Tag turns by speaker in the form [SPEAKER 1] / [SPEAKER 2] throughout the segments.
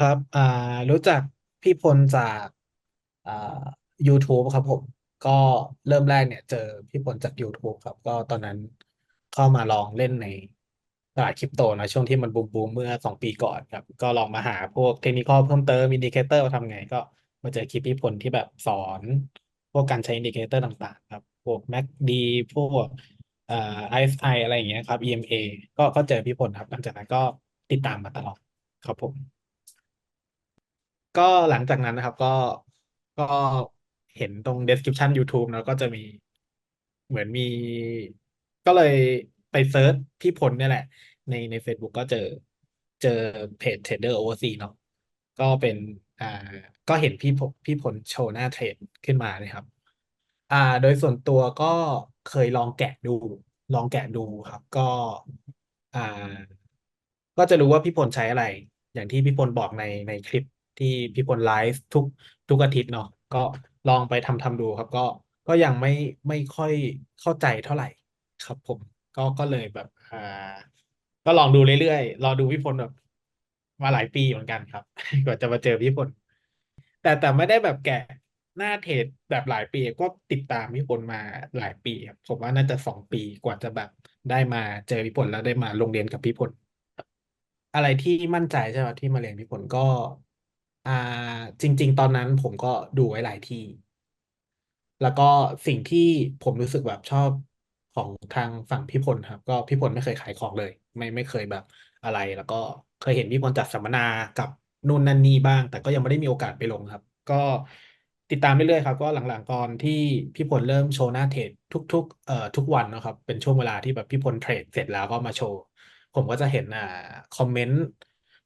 [SPEAKER 1] ครับ อ่า รู้จักพี่พลจากอ่า YouTube ครับผม ก็เริ่มแรกเนี่ยเจอพี่พลจาก YouTube ครับ ก็ตอนนั้นเข้ามาลองเล่นในตลาดคริปโตนะช่วงที่มันบูมบูมเมื่อสองปีก่อนครับ ก็ลองมาหาพวกเทคนิคอลเพิ่มเติมอินดิเคเตอร์ทำไง ก็มาเจอคลิปพี่พลที่แบบสอน พวกการใช้อินดิเคเตอร์ต่างๆ ครับ พวก MACD พวกอ่า RSI อเอออะไรอย่างเงี้ยครับ EMA ก็ก็เจอพี่พลครับหลังจากนั้นก็ติดตามมาตลอดครับผม ก็หลังจากนั้นนะครับ ก็ก็เห็นตรง description YouTube เนอะก็จะมีเหมือนมี ก็เลยไปเซิร์ชพี่พลเนี่ยแหละ ในใน Facebook ก็เจอเจอเพจ Trader Overseas เนาะก็เป็นอ่าก็เห็นพี่พพี่พลโชว์หน้าเทรดขึ้นมานะครับ อ่า โดยส่วนตัวก็เคยลองแกะดู ลองแกะดูครับ ก็ อ่า ก็จะรู้ว่าพี่พลใช้อะไร อย่างที่พี่พลบอกในในคลิป ที่พี่พลไลฟ์ทุกทุกอาทิตย์เนาะก็ลองไปทำทำดูครับ ก็ก็ยังไม่ไม่ค่อยเข้าใจเท่าไหร่ครับ ผมก็ก็เลยแบบอ่าก็ลองดูเรื่อยๆรอดูพี่พลแบบมาหลายปีเหมือนกันครับกว่าจะมาเจอพี่พลแต่แต่ไม่ได้แบบแกะหน้าเทรดแบบหลายปีก็ติดตามพี่พลมาหลายปีครับผมว่าน่าจะสองปีกว่าจะแบบได้มาเจอพี่พลแล้วได้มาโรงเรียนกับพี่พลอะไรที่มั่นใจใช่ไหมที่มาเรียนพี่พลก็ อ่า จริง ๆ ตอนนั้นผมก็ดูไว้หลายที่ แล้วก็สิ่งที่ผมรู้สึกแบบชอบของทางฝั่งพี่พลครับ ก็พี่พลไม่เคยขายของเลย ไม่ไม่เคยแบบอะไร แล้วก็เคยเห็นพี่พลจัดสัมมนากับนู่นนั่นนี่บ้าง แต่ก็ยังไม่ได้มีโอกาสไปลงครับ ก็ติดตามเรื่อยๆครับ ก็หลังๆตอนที่พี่พลเริ่มโชว์หน้าเทรดทุกๆเอ่อทุกวันนะครับ เป็นช่วงเวลาที่แบบพี่พลเทรดเสร็จแล้วก็มาโชว์ ผมก็จะเห็นอ่าคอมเมนต์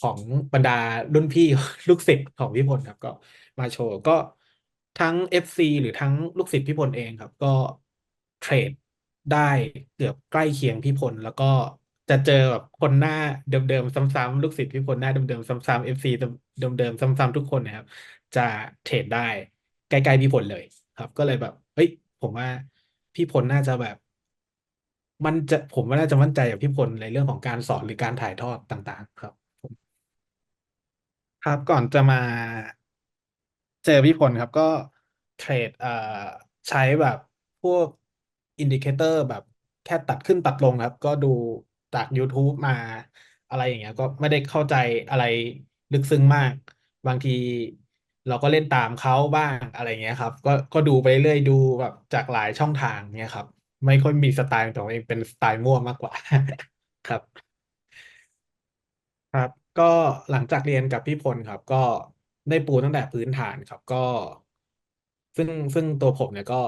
[SPEAKER 1] ของบรรดารุ่นพี่ลูกศิษย์ของพี่พลครับ ก็มาโชว์ก็ทั้ง FC หรือทั้งลูกศิษย์พี่พลเองครับ ก็เทรดได้เกือบใกล้เคียงพี่พลแล้วก็จะเจอแบบคนหน้าเดิมๆซ้ำๆลูกศิษย์พี่พลหน้าเดิมๆซ้ำๆ FC เดิมๆซ้ำๆทุกคนนะครับ จะเทรดได้ใกล้ๆพี่พลเลยครับ ก็เลยแบบเฮ้ย ผมว่าพี่พลน่าจะแบบมันจะผมว่าน่าจะมั่นใจกับพี่พลในเรื่องของการสอนหรือการถ่ายทอดต่าง ๆ ครับ ครับ ก่อนจะมาเจอพี่พลครับ ก็เทรดเอ่อใช้แบบพวกอินดิเคเตอร์แบบแค่ตัดขึ้นตัดลงครับ ก็ดูจาก YouTube มาอะไรอย่างเงี้ย ก็ไม่ได้เข้าใจอะไรลึกซึ้งมาก บางทีเราก็เล่นตามเขาบ้างอะไรเงี้ยครับ ก็ก็ดูไปเรื่อยดูแบบจากหลายช่องทางเงี้ยครับ ไม่ค่อยมีสไตล์ของตัวเองเป็นสไตล์มั่วมากกว่า ครับ ครับ ก็หลังจากเรียนกับพี่พลครับ ก็ได้ปูตั้งแต่พื้นฐานครับ ก็ ซึ่งซึ่งตัวผมเนี่ยก็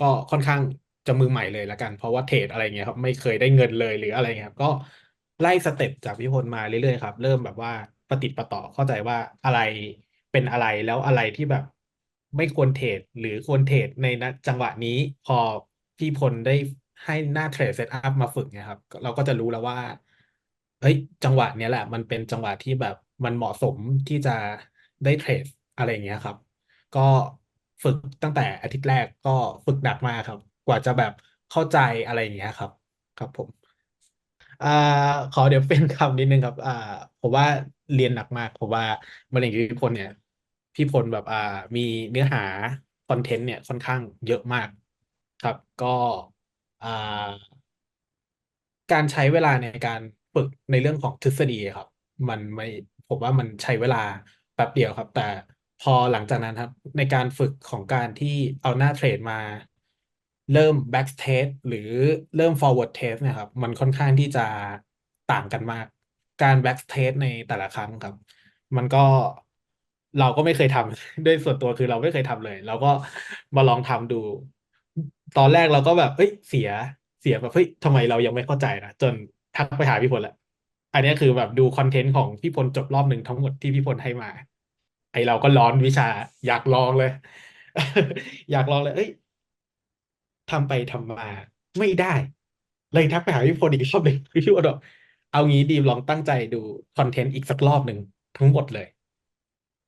[SPEAKER 1] ก็ค่อนข้างจะมือใหม่เลยละกัน เพราะว่าเทรดอะไรเงี้ยครับ ไม่เคยได้เงินเลยหรืออะไรเงี้ยครับ ก็ไล่สเต็ปจากพี่พลมาเรื่อยๆครับ เริ่มแบบว่าประติดประต่อเข้าใจว่าอะไรเป็นอะไรแล้วอะไรที่แบบ ไม่ควรเทรดหรือควรเทรดในณจังหวะนี้พอพี่พลได้ให้หน้าเทรดเซตอัพมาฝึกเนี่ยครับ เราก็จะรู้แล้วว่า เฮ้ย จังหวะเนี้ยแหละ มันเป็นจังหวะที่แบบมันเหมาะสมที่จะได้เทรดอะไรอย่างเงี้ยครับ ก็ฝึกตั้งแต่อาทิตย์แรกก็ฝึกหนักมากครับ กว่าจะแบบเข้าใจอะไรอย่างเงี้ยครับ ครับผมอ่าขอเดี๋ยวเป็นคำนิดนึงครับ อ่าผมว่าเรียนหนักมากผมว่ามะเร็งพี่พลเนี่ย พี่พลแบบอ่ามีเนื้อหาคอนเทนต์เนี่ยค่อนข้างเยอะมากครับ ก็อ่าการใช้เวลาในการ ฝึกในเรื่องของทฤษฎีครับ มันไม่ผมว่ามันใช้เวลาแป๊บเดียวครับ แต่พอหลังจากนั้นครับ ในการฝึกของการที่เอาหน้าเทรดมาเริ่ม back test หรือเริ่ม forward test เนะครับ มันค่อนข้างที่จะต่างกันมาก การ back test ในแต่ละครั้งครับ มันก็เราก็ไม่เคยทำด้วยส่วนตัวคือเราไม่เคยทำเลยเราก็มาลองทำดู ตอนแรกเราก็แบบเฮ้ยเสียเสียแบบเฮ้ยทำไมเรายังไม่เข้าใจนะจน ทักไปหาพี่พลแหละอันนี้คือแบบดูคอนเทนต์ของพี่พลจบรอบหนึ่งทั้งหมดที่พี่พลให้มา ไอเราก็ร้อนวิชาอยากลองเลย อยากลองเลย เอ้ยทำไปทำมาไม่ได้ เลยทักไปหาพี่พลอีกรอบหนึ่งพี่พลบอกเอางี้ดีมลองตั้งใจดูคอนเทนต์อีกสักรอบหนึ่งทั้งหมดเลย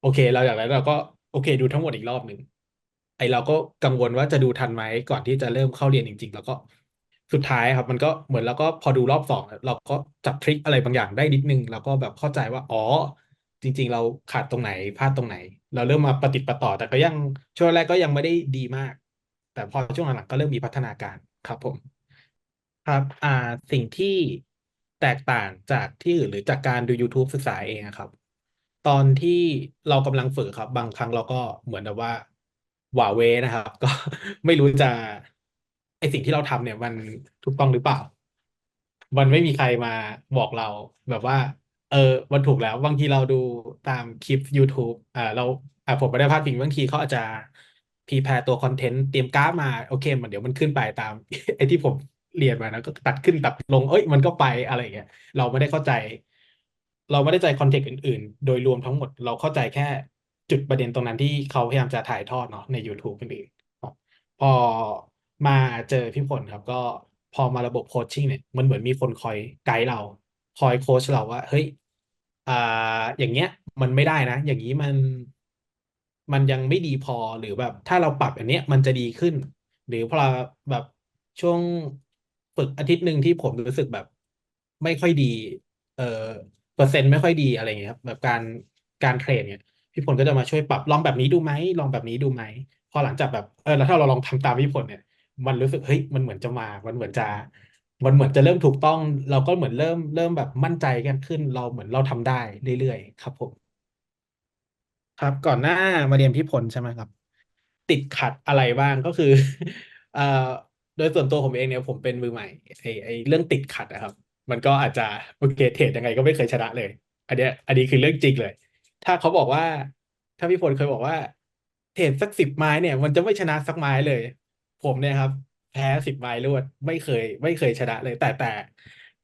[SPEAKER 1] โอเค เราอยากแล้วเราก็โอเค ดูทั้งหมดอีกรอบหนึ่งไอเราก็กังวลว่าจะดูทันไหมก่อนที่จะเริ่มเข้าเรียนจริง ๆ แล้วก็ สุดท้ายครับมันก็เหมือนแล้วก็พอดูรอบสองเราก็จับทริคอะไรบางอย่างได้นิดนึง แล้วก็แบบเข้าใจว่าอ๋อ จริง ๆ เราขาดตรงไหนพลาดตรงไหน เราเริ่มมาประติดประต่อ แต่ก็ยังช่วงแรกก็ยังไม่ได้ดีมาก แต่พอช่วงหลังๆก็เริ่มมีพัฒนาการครับผม ครับอ่าสิ่งที่แตกต่างจากที่อื่นหรือจากการดู YouTube ศึกษาเองครับ ตอนที่เรากำลังฝึกครับ บางครั้งเราก็เหมือนแบบว่าหว่าเวนะครับ ก็ไม่รู้จะ ไอสิ่งที่เราทำเนี่ยมันถูกต้องหรือเปล่า มันไม่มีใครมาบอกเราแบบว่า เออมันถูกแล้ว บางทีเราดูตามคลิป YouTube อ่าเราอ่าผมไม่ได้พลาดพิงบางทีเขาอาจจะพีแพรตัวคอนเทนต์เตรียมกราฟมาโอเค มันเดี๋ยวมันขึ้นไปตามไอที่ผมเรียนมานะก็ตัดขึ้นตัดลงเอ้ยมันก็ไปอะไรอย่างเงี้ยเราไม่ได้เข้าใจ เราไม่ได้ใจคอนเทกต์อื่น ๆ โดยรวมทั้งหมดเราเข้าใจแค่จุดประเด็นตรงนั้นที่เขาพยายามจะถ่ายทอดเนาะใน YouTube อื่นๆพอ มาเจอพี่พลครับ ก็พอมาระบบโคชชิ่งเนี่ย มันเหมือนมีคนคอยไกด์เรา คอยโค้ชเราว่า เฮ้ยอ่าอย่างเงี้ย มันไม่ได้นะ อย่างนี้มันมันยังไม่ดีพอหรือแบบถ้าเราปรับอย่างเนี้ยมันจะดีขึ้น หรือพอแบบช่วงฝึกอาทิตย์หนึ่งที่ผมรู้สึกแบบ ไม่ค่อยดี เอ่อเปอร์เซ็นต์ไม่ค่อยดีอะไรเงี้ยครับแบบการการเทรดเนี่ยพี่พลก็จะมาช่วยปรับลองแบบนี้ดูไหมลองแบบนี้ดูไหมพอหลังจากแบบเออแล้วถ้าเราลองทำตามพี่พลเนี่ย มันรู้สึกเฮ้ยมันเหมือนจะมา มันเหมือนจะ มันเหมือนจะเริ่มถูกต้อง เราก็เหมือนเริ่มเริ่มแบบมั่นใจกันขึ้น เราเหมือนเราทำได้เรื่อยๆครับผมครับก่อนหน้ามาเรียนที่พลใช่ไหมครับ ติดขัดอะไรบ้างก็คือเอ่อโดยส่วนตัวผมเองเนี่ยผมเป็นมือใหม่ไอ้ไอ้เรื่องติดขัดนะครับ มันก็อาจจะโอเคเทรดยังไงก็ไม่เคยชนะเลย อันเนี้ยอันนี้คือเรื่องจริงเลย ถ้าเขาบอกว่า ถ้าพี่พลเคยบอกว่าเทรดสักสิบไม้เนี่ย มันจะไม่ชนะสักไม้เลย ผมเนี่ยครับ แพ้สิบไม้รวดไม่เคย ไม่เคยชนะเลย แต่แต่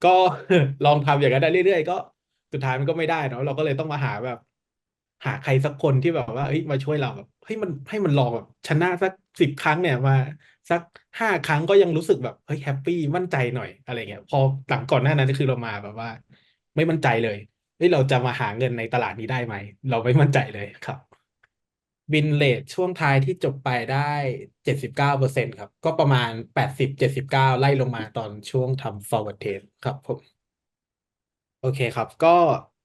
[SPEAKER 1] ก็ ลองทำอย่างนั้นได้เรื่อยๆ ก็สุดท้ายมันก็ไม่ได้เนาะเราก็เลยต้องมาหาแบบ หาใครสักคนที่แบบว่าเอ้ยมาช่วยเราแบบเฮ้ยมันให้มันลองแบบชนะสักสิบครั้งเนี่ยมาสักห้าครั้งก็ยังรู้สึกแบบเฮ้ยแฮปปี้มั่นใจหน่อยอะไรเงี้ยพอหลังก่อนหน้านั้นก็คือเรามาแบบว่า ไม่มั่นใจเลยเฮ้ยเราจะมาหาเงินในตลาดนี้ได้ไหม เราไม่มั่นใจเลยครับ บินเลทช่วงท้ายที่จบไปได้เจ็ดสิบเก้าเปอร์เซ็นต์ครับ ก็ประมาณแปดสิบเจ็ดสิบเก้าไล่ลงมาตอนช่วงทำ forward trade ครับผม โอเคครับ ก็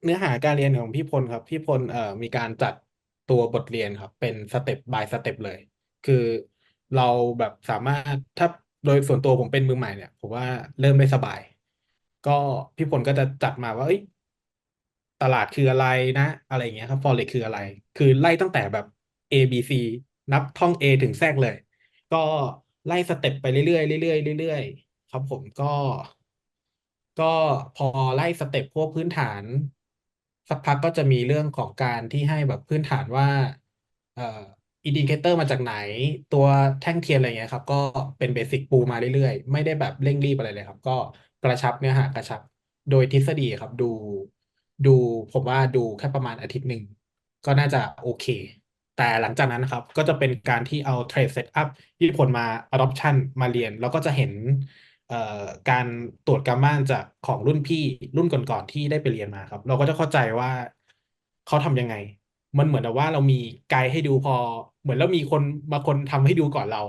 [SPEAKER 1] เนื้อหาการเรียนของพี่พลครับ พี่พลเอ่อมีการจัดตัวบทเรียนครับ เป็นสเต็ป by สเต็ปเลย คือเราแบบสามารถถ้าโดยส่วนตัวผมเป็นมือใหม่เนี่ย ผมว่าเริ่มไม่สบาย ก็พี่พลก็จะจัดมาว่าเอ้ยตลาดคืออะไรนะ อะไรอย่างเงี้ยครับ Forex คืออะไร คือไล่ตั้งแต่แบบ A B C นับท่อง A ถึง Z เลย ก็ไล่สเต็ปไปเรื่อยๆเรื่อยๆเรื่อยๆครับผมก็ ก็พอไล่สเต็ปพวกพื้นฐาน สักพักก็จะมีเรื่องของการที่ให้แบบพื้นฐานว่าเอ่ออินดิเคเตอร์มาจากไหน ตัวแท่งเทียนอะไรเงี้ยครับ ก็เป็นเบสิกปูมาเรื่อยๆ ไม่ได้แบบเร่งรีบอะไรเลยครับ ก็กระชับเนื้อหากระชับ โดยทฤษฎีครับ ดู ดูผมว่าดูแค่ประมาณอาทิตย์หนึ่ง ก็น่าจะโอเค แต่หลังจากนั้นนะครับ ก็จะเป็นการที่เอา Trade Setup ที่ผลมา Adoption มาเรียน แล้วก็จะเห็นการตรวจการบ้านจากของรุ่นพี่รุ่นก่อนๆที่ได้ไปเรียนมาครับ เราก็จะเข้าใจว่าเขาทำยังไง มันเหมือนว่าเรามีไกด์ให้ดูพอ เหมือนเรามีคนมาคนทำให้ดูก่อนเรา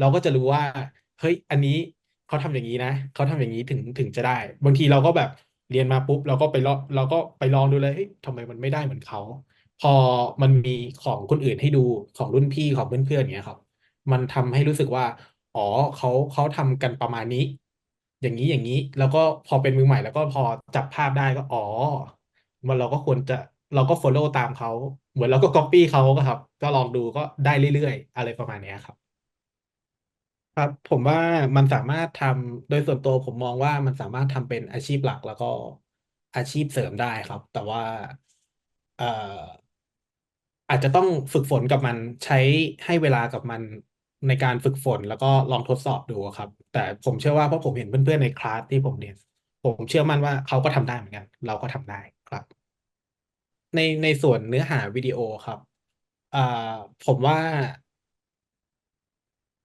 [SPEAKER 1] เราก็จะรู้ว่าเฮ้ยอันนี้เขาทำอย่างนี้นะเขาทำอย่างนี้ถึงถึงจะได้ บางทีเราก็แบบเรียนมาปุ๊บ เราก็ไปลองเราก็ไปลองดูเลยเฮ้ยทำไมมันไม่ได้เหมือนเขา พอมันมีของคนอื่นให้ดูของรุ่นพี่ของเพื่อนๆอย่างเงี้ยครับ มันทำให้รู้สึกว่า อ๋อเขาเขาทำกันประมาณนี้ อย่างนี้อย่างนี้ แล้วก็พอเป็นมือใหม่ แล้วก็พอจับภาพได้ก็อ๋อมันเราก็ควรจะเราก็ follow ตามเขาเหมือนเราก็ copy เขาก็ครับ ก็ลองดูก็ได้เรื่อยๆ อะไรประมาณเนี้ยครับ ครับผมว่ามันสามารถทำโดยส่วนตัวผมมองว่ามันสามารถทำเป็นอาชีพหลักแล้วก็อาชีพเสริมได้ครับ แต่ว่าเอ่อ อาจจะต้องฝึกฝนกับมันใช้ให้เวลากับมันในการฝึกฝนแล้วก็ลองทดสอบดูครับ แต่ผมเชื่อว่าเพราะผมเห็นเพื่อนๆในคลาสที่ผมเรียนผมเชื่อมั่นว่าเขาก็ทำได้เหมือนกัน เราก็ทำได้ครับ ในในส่วนเนื้อหาวิดีโอครับอ่าผมว่า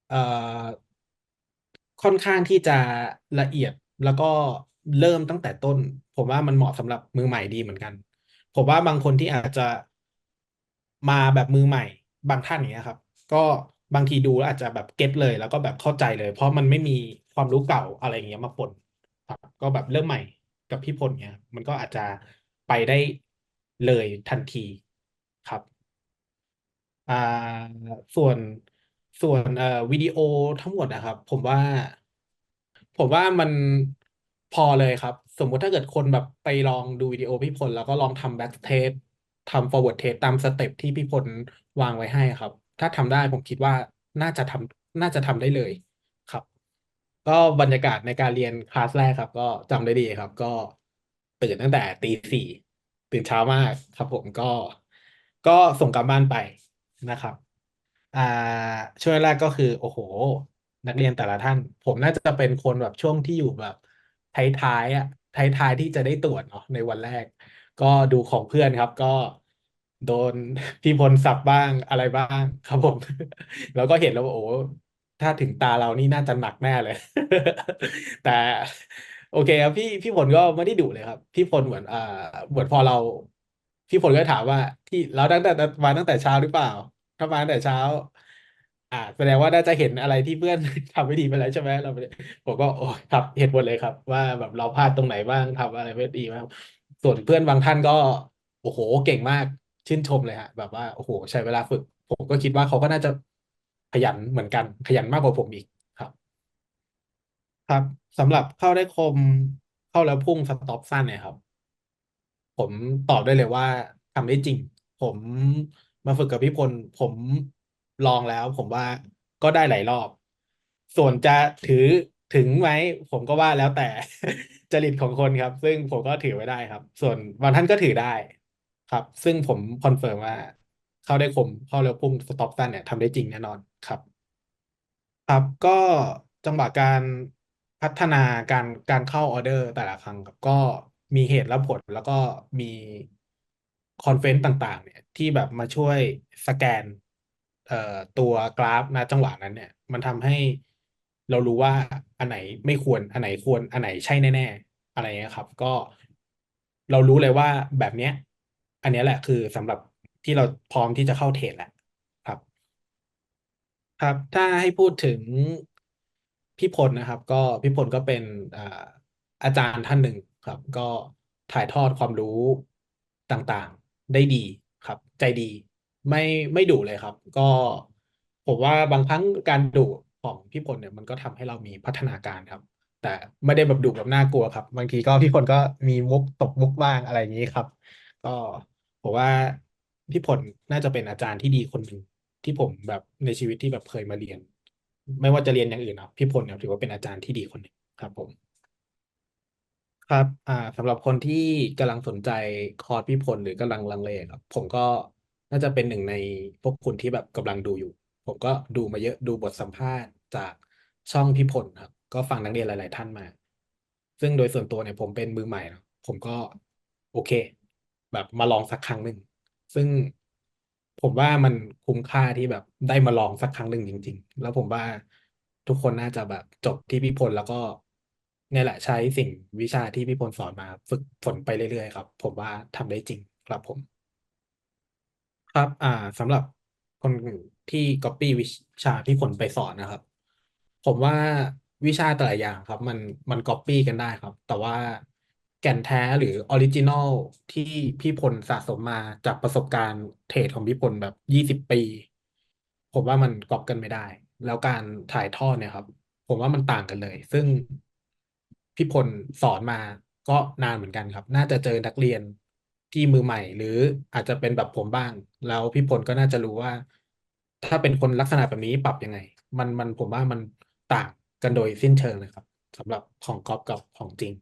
[SPEAKER 1] เอ่อค่อนข้างที่จะละเอียดแล้วก็เริ่มตั้งแต่ต้น ผมว่ามันเหมาะสำหรับมือใหม่ดีเหมือนกัน ผมว่าบางคนที่อาจจะ มาแบบมือใหม่บางท่านอย่างเงี้ยครับ ก็บางทีดูแล้วอาจจะแบบเก็ตเลย แล้วก็แบบเข้าใจเลย เพราะมันไม่มีความรู้เก่าอะไรอย่างเงี้ยมาปนครับก็แบบเริ่มใหม่กับพี่พลเงี้ย มันก็อาจจะไปได้เลยทันทีครับอ่าส่วนส่วนเอ่อวิดีโอทั้งหมดนะครับ ผมว่า ผมว่ามันพอเลยครับ สมมุติถ้าเกิดคนแบบไปลองดูวิดีโอพี่พลแล้วก็ลองทำแบ็กเทส ทำ forward test ตามสเต็ปที่พี่พลวางไว้ให้ครับ ถ้าทำได้ผมคิดว่าน่าจะทำน่าจะทำได้เลยครับ ก็บรรยากาศในการเรียนคลาสแรกครับ ก็จำได้ดีครับ ก็ตื่นตั้งแต่ตีสี่ตื่นเช้ามากครับ ผมก็ก็ส่งกลับบ้านไปนะครับอ่าช่วงแรกก็คือ โอ้โห นักเรียนแต่ละท่าน ผมน่าจะเป็นคนแบบช่วงที่อยู่แบบท้ายๆอะท้ายๆที่จะได้ตรวจเนาะในวันแรก ก็ดูของเพื่อนครับ ก็โดนพี่พลสับบ้างอะไรบ้างครับผม แล้วก็เห็นแล้วว่าโอ้ถ้าถึงตาเรานี่น่าจะหนักแน่เลย แต่ โอเคครับพี่พี่พลก็ไม่ได้ดุเลยครับ พี่พลเหมือนอ่าเหมือนพอเรา พี่พลก็ถามว่า ที่เราตั้งแต่มาตั้งแต่เช้าหรือเปล่าถ้ามาตั้งแต่เช้า อ่าแสดงว่าน่าจะเห็นอะไรที่เพื่อน ทำไม่ดีไปแล้วใช่ไหมเราผมก็โอ้ครับเห็นหมดเลยครับ ว่าแบบเราพลาดตรงไหนบ้างทำอะไรไม่ดีบ้าง ส่วนเพื่อนบางท่านก็โอ้โหเก่งมากชื่นชมเลยฮะ แบบว่าโอ้โห ใช้เวลาฝึก ผมก็คิดว่าเขาก็น่าจะขยันเหมือนกัน ขยันมากกว่าผมอีกครับ ครับสำหรับเข้าได้คมเข้าแล้วพุ่งสต็อปสั้นเนี่ยครับ ผมตอบได้เลยว่าทำได้จริง ผมมาฝึกกับพี่พล ผมลองแล้ว ผมว่าก็ได้หลายรอบ ส่วนจะถือถึงไหม ผมก็ว่าแล้วแต่ จริตของคนครับ ซึ่งผมก็ถือไว้ได้ครับ ส่วนบางท่านก็ถือได้ครับ ซึ่งผมคอนเฟิร์มว่า เข้าได้คมเข้าเร็วพุ่งสต็อปสั้นเนี่ยทำได้จริงแน่นอนครับ ครับก็จังหวะการพัฒนาการการเข้าออเดอร์แต่ละครั้งครับก็มีเหตุและผลแล้วก็มีคอนเฟนต์ต่าง ๆ เนี่ย ที่แบบมาช่วยสแกน เอ่อตัวกราฟณจังหวะนั้นเนี่ย มันทำให้ เรารู้ว่าอันไหนไม่ควรอันไหนควรอันไหนใช่แน่ ๆ อะไรเงี้ยครับ ก็เรารู้เลยว่าแบบเนี้ย อันนี้แหละคือสำหรับที่เราพร้อมที่จะเข้าเทรดแหละครับ ครับ ถ้าให้พูดถึงพี่พลนะครับ ก็พี่พลก็เป็นอาจารย์ท่านหนึ่งครับ ก็ถ่ายทอดความรู้ต่างๆได้ดีครับ ใจดีไม่ไม่ดุเลยครับ ก็ผมว่าบางครั้งการดุ ของพี่พลเนี่ยมันก็ทำให้เรามีพัฒนาการครับ แต่ไม่ได้แบบดุแบบน่ากลัวครับ บางทีก็พี่พลก็มีมุกตบมุกบ้างอะไรอย่างนี้ครับ ก็ผมว่าพี่พลน่าจะเป็นอาจารย์ที่ดีคนหนึ่งที่ผมแบบในชีวิตที่แบบเคยมาเรียน ไม่ว่าจะเรียนอย่างอื่นนะพี่พลเนี่ยถือว่าเป็นอาจารย์ที่ดีคนหนึ่งครับผมครับ อ่าสำหรับคนที่กำลังสนใจคอร์สพี่พลหรือกำลังลังเลครับ ผมก็น่าจะเป็นหนึ่งในพวกคุณที่แบบกำลังดูอยู่ ผมก็ดูมาเยอะดูบทสัมภาษณ์จากช่องพี่พลครับ ก็ฟังนักเรียนหลาย ๆ ท่านมา ซึ่งโดยส่วนตัวเนี่ยผมเป็นมือใหม่เนอะผมก็โอเค แบบมาลองสักครั้งหนึ่งซึ่งผมว่ามันคุ้มค่าที่แบบได้มาลองสักครั้งหนึ่งจริง ๆ แล้วผมว่าทุกคนน่าจะแบบจบที่พี่พลแล้วก็เนี่ยแหละใช้สิ่งวิชาที่พี่พลสอนมาฝึกฝนไปเรื่อยๆครับ ผมว่าทำได้จริงครับผม ครับ อ่าสำหรับคน ที่ copy วิชาที่ผลไปสอนนะครับ ผมว่าวิชาแต่ละอย่างครับ มันมัน copy กันได้ครับ แต่ว่าแก่นแท้หรือออริจินอลที่พี่พลสะสมมาจากประสบการณ์เทรดของพี่พลแบบยี่สิบปี ผมว่ามันก๊อปกันไม่ได้ แล้วการถ่ายทอดเนี่ยครับ ผมว่ามันต่างกันเลย ซึ่งพี่พลสอนมาก็นานเหมือนกันครับ น่าจะเจอนักเรียนที่มือใหม่ หรืออาจจะเป็นแบบผมบ้าง แล้วพี่พลก็น่าจะรู้ว่า ถ้าเป็นคนลักษณะแบบนี้ปรับยังไง มันมันผมว่ามันต่างกันโดยสิ้นเชิงเลยครับสำหรับของก๊อฟกับของจริง